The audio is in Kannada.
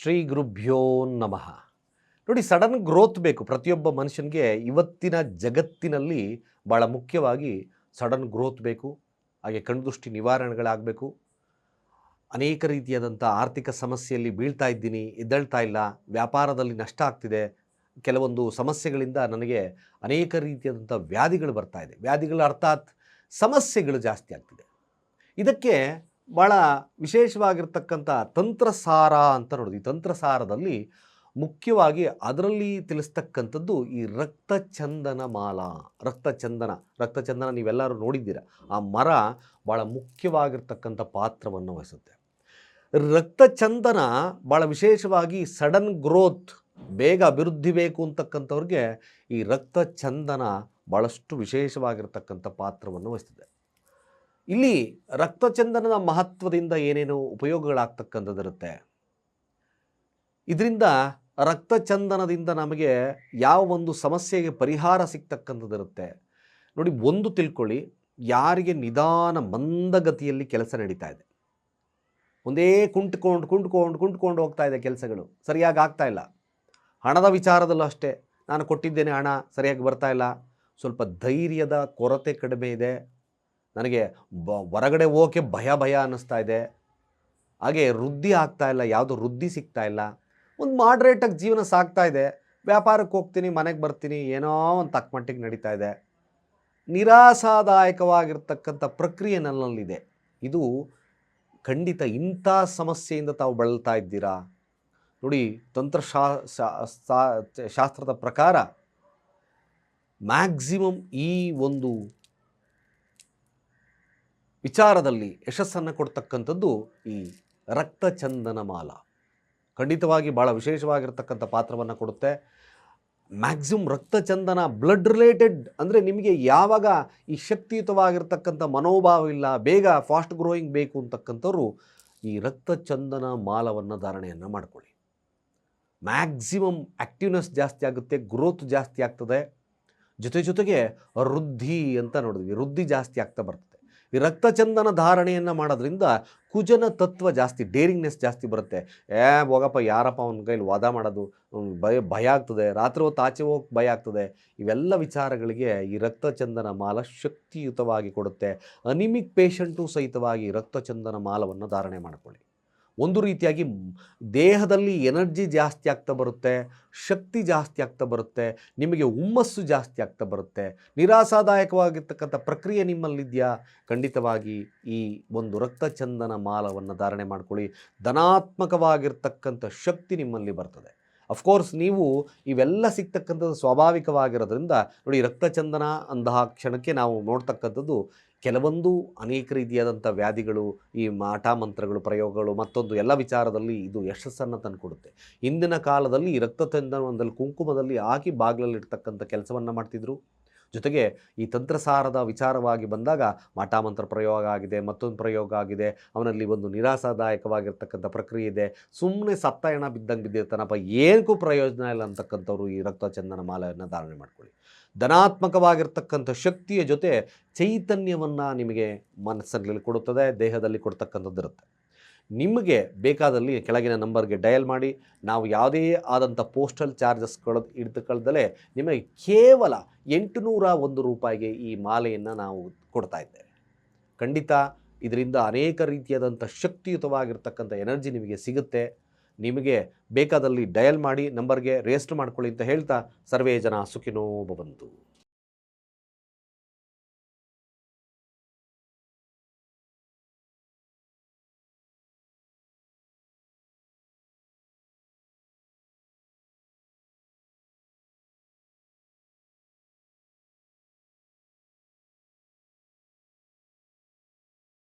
ಶ್ರೀ ಗುರುಭ್ಯೋ ನಮಃ. ನೋಡಿ, ಸಡನ್ ಗ್ರೋತ್ ಬೇಕು. ಪ್ರತಿಯೊಬ್ಬ ಮನುಷ್ಯನಿಗೆ ಇವತ್ತಿನ ಜಗತ್ತಿನಲ್ಲಿ ಭಾಳ ಮುಖ್ಯವಾಗಿ ಸಡನ್ ಗ್ರೋತ್ ಬೇಕು, ಹಾಗೆ ಕಣ್ದೃಷ್ಟಿ ನಿವಾರಣೆಗಳಾಗಬೇಕು. ಅನೇಕ ರೀತಿಯಾದಂಥ ಆರ್ಥಿಕ ಸಮಸ್ಯೆಯಲ್ಲಿ ಬೀಳ್ತಾ ಇದ್ದೀನಿ, ಎದ್ದೇಳ್ತಾ ಇಲ್ಲ, ವ್ಯಾಪಾರದಲ್ಲಿ ನಷ್ಟ ಆಗ್ತಿದೆ, ಕೆಲವೊಂದು ಸಮಸ್ಯೆಗಳಿಂದ ನನಗೆ ಅನೇಕ ರೀತಿಯಾದಂಥ ವ್ಯಾಧಿಗಳು ಬರ್ತಾ ಇದೆ. ವ್ಯಾಧಿಗಳು ಅರ್ಥಾತ್ ಸಮಸ್ಯೆಗಳು ಜಾಸ್ತಿ ಆಗ್ತಿದೆ. ಇದಕ್ಕೆ ಭಾಳ ವಿಶೇಷವಾಗಿರ್ತಕ್ಕಂಥ ತಂತ್ರಸಾರ ಅಂತ ನೋಡೋದು ಈ ತಂತ್ರಸಾರದಲ್ಲಿ ಮುಖ್ಯವಾಗಿ ಅದರಲ್ಲಿ ತಿಳಿಸ್ತಕ್ಕಂಥದ್ದು ಈ ರಕ್ತಚಂದನ ಮಾಲ. ರಕ್ತಚಂದನ. ರಕ್ತಚಂದನ ನೀವೆಲ್ಲರೂ ನೋಡಿದ್ದೀರ. ಆ ಮರ ಭಾಳ ಮುಖ್ಯವಾಗಿರ್ತಕ್ಕಂಥ ಪಾತ್ರವನ್ನು ವಹಿಸುತ್ತೆ. ರಕ್ತಚಂದನ ಭಾಳ ವಿಶೇಷವಾಗಿ ಸಡನ್ ಗ್ರೋತ್ ಬೇಗ ಅಭಿವೃದ್ಧಿ ಬೇಕು ಅಂತಕ್ಕಂಥವ್ರಿಗೆ ಈ ರಕ್ತಚಂದನ ಭಾಳಷ್ಟು ವಿಶೇಷವಾಗಿರ್ತಕ್ಕಂಥ ಪಾತ್ರವನ್ನು ವಹಿಸ್ತದೆ. ಇಲ್ಲಿ ರಕ್ತಚಂದನದ ಮಹತ್ವದಿಂದ ಏನೇನು ಉಪಯೋಗಗಳಾಗ್ತಕ್ಕಂಥದ್ದಿರುತ್ತೆ? ಇದರಿಂದ ರಕ್ತಚಂದನದಿಂದ ನಮಗೆ ಯಾವ ಒಂದು ಸಮಸ್ಯೆಗೆ ಪರಿಹಾರ ಸಿಗ್ತಕ್ಕಂಥದ್ದಿರುತ್ತೆ? ನೋಡಿ, ಒಂದು ತಿಳ್ಕೊಳ್ಳಿ. ಯಾರಿಗೆ ನಿಧಾನ ಮಂದಗತಿಯಲ್ಲಿ ಕೆಲಸ ನಡೀತಾ ಇದೆ? ಒಂದೇ ಕುಂಟ್ಕೊಂಡು ಕುಂಟ್ಕೊಂಡು ಕುಂಟ್ಕೊಂಡು ಹೋಗ್ತಾ ಇದೆ ಕೆಲಸಗಳು. ಸರಿಯಾಗಿ ಆಗ್ತಾ ಇಲ್ಲ. ಹಣದ ವಿಚಾರದಲ್ಲೂ ಅಷ್ಟೇ. ನಾನು ಕೊಟ್ಟಿದ್ದೇನೆ ಹಣ, ಸರಿಯಾಗಿ ಬರ್ತಾ ಇಲ್ಲ. ಸ್ವಲ್ಪ ಧೈರ್ಯದ ಕೊರತೆ ಕಡಿಮೆ ಇದೆ. ನನಗೆ ಬ ಹೊರಗಡೆ ಹೋಗೋಕ್ಕೆ ಭಯ ಭಯ ಅನ್ನಿಸ್ತಾ ಇದೆ. ಹಾಗೆ ವೃದ್ಧಿ ಆಗ್ತಾ ಇಲ್ಲ, ಯಾವುದು ವೃದ್ಧಿ ಸಿಗ್ತಾ ಇಲ್ಲ. ಒಂದು ಮಾಡ್ರೇಟಾಗಿ ಜೀವನ ಸಾಗ್ತಾ ಇದೆ. ವ್ಯಾಪಾರಕ್ಕೆ ಹೋಗ್ತೀನಿ, ಮನೆಗೆ ಬರ್ತೀನಿ, ಏನೋ ಒಂದು ತಕ್ಕ ಮಟ್ಟಿಗೆ ನಡೀತಾ ಇದೆ. ನಿರಾಸಾದಾಯಕವಾಗಿರ್ತಕ್ಕಂಥ ಪ್ರಕ್ರಿಯೆ ನನ್ನಲ್ಲಿದೆ. ಇದು ಖಂಡಿತ ಇಂಥ ಸಮಸ್ಯೆಯಿಂದ ತಾವು ಬಳಲ್ತಾ ಇದ್ದೀರಾ? ನೋಡಿ ತಂತ್ರಶಾ ಶಾಸ್ತ್ರದ ಪ್ರಕಾರ ಮ್ಯಾಕ್ಸಿಮಮ್ ಈ ಒಂದು ವಿಚಾರದಲ್ಲಿ ಯಶಸ್ಸನ್ನು ಕೊಡ್ತಕ್ಕಂಥದ್ದು ಈ ರಕ್ತಚಂದನ ಮಾಲ ಖಂಡಿತವಾಗಿ ಭಾಳ ವಿಶೇಷವಾಗಿರ್ತಕ್ಕಂಥ ಪಾತ್ರವನ್ನು ಕೊಡುತ್ತೆ. ಮ್ಯಾಕ್ಸಿಮಮ್ ರಕ್ತಚಂದನ, ಬ್ಲಡ್ ರಿಲೇಟೆಡ್ ಅಂದರೆ ನಿಮಗೆ ಯಾವಾಗ ಈ ಶಕ್ತಿಯುತವಾಗಿರ್ತಕ್ಕಂಥ ಮನೋಭಾವ ಇಲ್ಲ, ಬೇಗ ಫಾಸ್ಟ್ ಗ್ರೋಯಿಂಗ್ ಬೇಕು ಅಂತಕ್ಕಂಥವ್ರು ಈ ರಕ್ತಚಂದನ ಮಾಲವನ್ನು ಧಾರಣೆಯನ್ನು ಮಾಡಿಕೊಳ್ಳಿ. ಮ್ಯಾಕ್ಸಿಮಮ್ ಆ್ಯಕ್ಟಿವ್ನೆಸ್ ಜಾಸ್ತಿ ಆಗುತ್ತೆ, ಗ್ರೋತ್ ಜಾಸ್ತಿ ಆಗ್ತದೆ. ಜೊತೆ ಜೊತೆಗೆ ವೃದ್ಧಿ ಅಂತ ನೋಡಿದ್ವಿ, ವೃದ್ಧಿ ಜಾಸ್ತಿ ಆಗ್ತಾ ಬರ್ತದೆ. ಈ ರಕ್ತಚಂದನ ಧಾರಣೆಯನ್ನು ಮಾಡೋದ್ರಿಂದ ಕುಜನ ತತ್ವ ಜಾಸ್ತಿ ಡೇರಿಂಗ್ನೆಸ್ ಜಾಸ್ತಿ ಬರುತ್ತೆ. ಏ, ಹೋಗಪ್ಪ, ಯಾರಪ್ಪ ಅವನ ಕೈಲಿ ವಾದ ಮಾಡೋದು? ಭಯ ಭಯ ಆಗ್ತದೆ. ರಾತ್ರಿ ಹೊತ್ತು ಆಚೆ ಹೋಗಿ ಭಯ ಆಗ್ತದೆ. ಇವೆಲ್ಲ ವಿಚಾರಗಳಿಗೆ ಈ ರಕ್ತಚಂದನ ಮಾಲ ಶಕ್ತಿಯುತವಾಗಿ ಕೊಡುತ್ತೆ. ಅನಿಮಿಕ್ ಪೇಷಂಟು ಸಹಿತವಾಗಿ ರಕ್ತಚಂದನ ಮಾಲವನ್ನು ಧಾರಣೆ ಮಾಡಿಕೊಳ್ಳಿ. ಒಂದು ರೀತಿಯಾಗಿ ದೇಹದಲ್ಲಿ ಎನರ್ಜಿ ಜಾಸ್ತಿ ಆಗ್ತಾ ಬರುತ್ತೆ, ಶಕ್ತಿ ಜಾಸ್ತಿ ಆಗ್ತಾ ಬರುತ್ತೆ, ನಿಮಗೆ ಹುಮ್ಮಸ್ಸು ಜಾಸ್ತಿ ಆಗ್ತಾ ಬರುತ್ತೆ. ನಿರಾಸಾದಾಯಕವಾಗಿರ್ತಕ್ಕಂಥ ಪ್ರಕ್ರಿಯೆ ನಿಮ್ಮಲ್ಲಿದೆಯಾ? ಖಂಡಿತವಾಗಿ ಈ ಒಂದು ರಕ್ತಚಂದನ ಮಾಲವನ್ನು ಧಾರಣೆ ಮಾಡ್ಕೊಳ್ಳಿ. ಧನಾತ್ಮಕವಾಗಿರ್ತಕ್ಕಂಥ ಶಕ್ತಿ ನಿಮ್ಮಲ್ಲಿ ಬರ್ತದೆ. ಅಫ್ಕೋರ್ಸ್ ನೀವು ಇವೆಲ್ಲ ಸಿಗ್ತಕ್ಕಂಥದ್ದು ಸ್ವಾಭಾವಿಕವಾಗಿರೋದ್ರಿಂದ ನೋಡಿ, ರಕ್ತಚಂದನ ಅಂತಹ ಕ್ಷಣಕ್ಕೆ ನಾವು ನೋಡ್ತಕ್ಕಂಥದ್ದು ಕೆಲವೊಂದು ಅನೇಕ ರೀತಿಯಾದಂಥ ವ್ಯಾಧಿಗಳು, ಈ ಮಾಟ ಮಂತ್ರಗಳು, ಪ್ರಯೋಗಗಳು, ಮತ್ತೊಂದು ಎಲ್ಲ ವಿಚಾರದಲ್ಲಿ ಇದು ಯಶಸ್ಸನ್ನು ತಂದುಕೊಡುತ್ತೆ. ಇಂದಿನ ಕಾಲದಲ್ಲಿ ಈ ಒಂದಲ್ಲಿ ಕುಂಕುಮದಲ್ಲಿ ಹಾಕಿ ಬಾಗಿಲಲ್ಲಿ ಇಡ್ತಕ್ಕಂಥ ಕೆಲಸವನ್ನು ಮಾಡ್ತಿದ್ರು? ಜೊತೆಗೆ ಈ ತಂತ್ರಸಾರದ ವಿಚಾರವಾಗಿ ಬಂದಾಗ ಮಾಟಾಮಂತ್ರ ಪ್ರಯೋಗ ಆಗಿದೆ, ಮತ್ತೊಂದು ಪ್ರಯೋಗ ಆಗಿದೆ, ಅವನಲ್ಲಿ ಒಂದು ನಿರಾಸಾದಾಯಕವಾಗಿರ್ತಕ್ಕಂಥ ಪ್ರಕ್ರಿಯೆ ಇದೆ. ಸುಮ್ಮನೆ ಸತ್ತ ಹೆಣ ಬಿದ್ದಂಗೆ ಬಿದ್ದಿರ್ತಾನಪ್ಪ, ಏನಕ್ಕೂ ಪ್ರಯೋಜನ ಇಲ್ಲ ಅಂತಕ್ಕಂಥವ್ರು ಈ ರಕ್ತ ಚಂದನ ಮಾಲೆಯನ್ನು ಧಾರಣೆ ಮಾಡ್ಕೊಳ್ಳಿ. ಧನಾತ್ಮಕವಾಗಿರ್ತಕ್ಕಂಥ ಶಕ್ತಿಯ ಜೊತೆ ಚೈತನ್ಯವನ್ನು ನಿಮಗೆ ಮನಸ್ಸಲ್ಲಿ ಕೊಡುತ್ತದೆ, ದೇಹದಲ್ಲಿ ಕೊಡ್ತಕ್ಕಂಥದ್ದು ಇರುತ್ತೆ ನಿಮಗೆ ಬೇಕಾದಲ್ಲಿ ಕೆಳಗಿನ ನಂಬರ್ಗೆ ಡಯಲ್ ಮಾಡಿ, ನಾವು ಯಾವುದೇ ಆದಂಥ ಪೋಸ್ಟಲ್ ಚಾರ್ಜಸ್ ಚಾರ್ಜಸ್ಗಳು ಹಿಡಿದುಕೊಳ್ಳದಲೇ ನಿಮಗೆ ಕೇವಲ ಎಂಟುನೂರ ಒಂದು ರೂಪಾಯಿಗೆ ಈ ಮಾಲೆಯನ್ನು ನಾವು ಕೊಡ್ತಾ ಇದ್ದೇವೆ. ಖಂಡಿತ ಇದರಿಂದ ಅನೇಕ ರೀತಿಯಾದಂಥ ಶಕ್ತಿಯುತವಾಗಿರ್ತಕ್ಕಂಥ ಎನರ್ಜಿ ನಿಮಗೆ ಸಿಗುತ್ತೆ. ನಿಮಗೆ ಬೇಕಾದಲ್ಲಿ ಡಯಲ್ ಮಾಡಿ, ನಂಬರ್ಗೆ ರಿಜಿಸ್ಟರ್ ಮಾಡ್ಕೊಳ್ಳಿ ಅಂತ ಹೇಳ್ತಾ ಸರ್ವೇ ಜನ ಸುಖಿನೋ ಭವಂತು